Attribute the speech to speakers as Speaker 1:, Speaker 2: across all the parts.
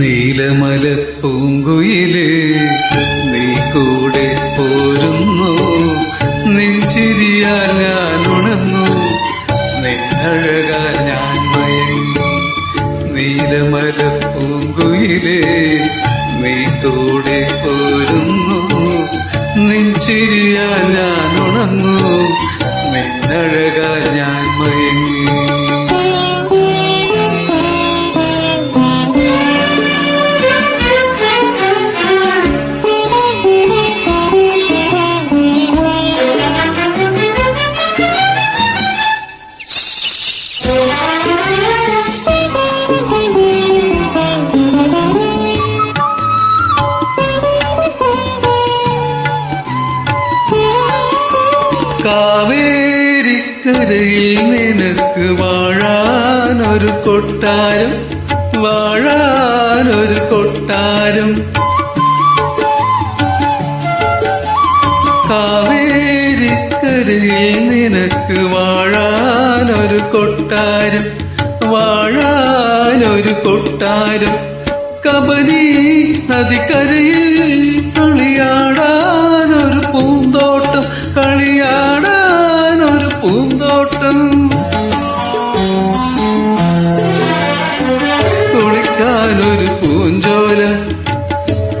Speaker 1: നീലമലപ്പൂങ്കുയിൽ നീ കൂടെ പോരുന്നു. നെഞ്ചിരിയാൽ ഞാൻ ഉണർന്നു. നിന്നഴക ഞാൻ മയങ്ങി. നീലമലപ്പൂങ്കുയിൽ നീ കൂടെ പോരുന്നു. നെഞ്ചിരിയാൽ ഞാൻ ഉണർന്നു. കാവേരിക്കരയിൽ നിനക്ക് വാഴാനൊരു കൊട്ടാരം വാഴാനൊരു കൊട്ടാരം. കാവേരിക്കരയിൽ നിനക്ക് വാഴാനൊരു കൊട്ടാരം വാഴാനൊരു കൊട്ടാരം. കബനി നദിക്കരയിൽ കളിയാടാനൊരു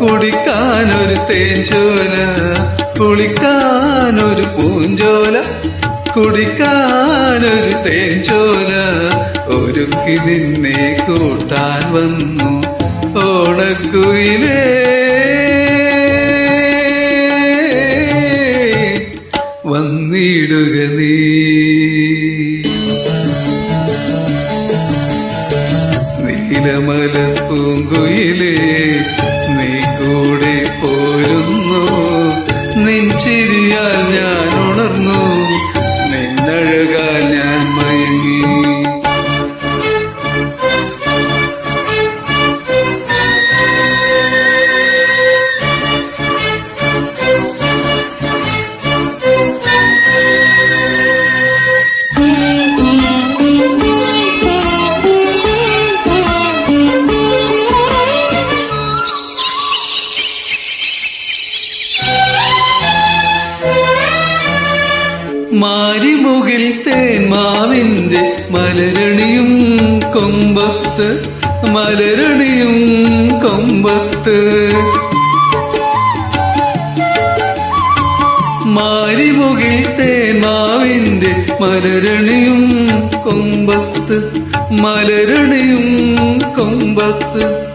Speaker 1: കുടിക്കാനൊരു തേഞ്ചോല കുളിക്കാനൊരു പൂഞ്ചോല കുടിക്കാനൊരു തേഞ്ചോല ഒരുക്കി നിന്നെ കൂട്ടാൻ വന്നു ഓണക്കുയിലേ. വന്നിടുക നീ. നീലമല പൂങ്കുയിലേ നെഞ്ചിരിയാൽ ഞാൻ ഉണർന്നു. കൊമ്പത്ത് മലരണിയും കൊമ്പത്ത്. മാരിമുകിൽ തേമാവിന്റെ മലരണിയും കൊമ്പത്ത് മലരണിയും കൊമ്പത്ത്.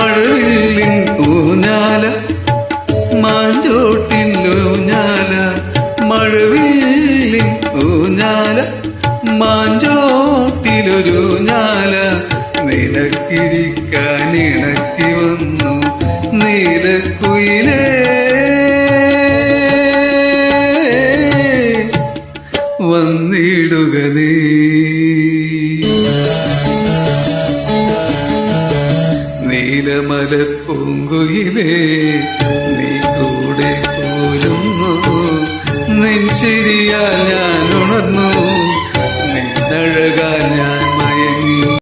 Speaker 1: മഴവില്ലിൻ ഊഞ്ഞാല മാഞ്ചോട്ടിൻ ഊഞ്ഞാല മഴവില്ലിൻ ഊഞ്ഞാല മാഞ്ചോട്ടിലൊരു ഊഞ്ഞാല നിനക്കിരിക്കാൻ ഇണക്കി വന്നു നീലക്കുയിലേ നീലമല പൂങ്കുയിലേ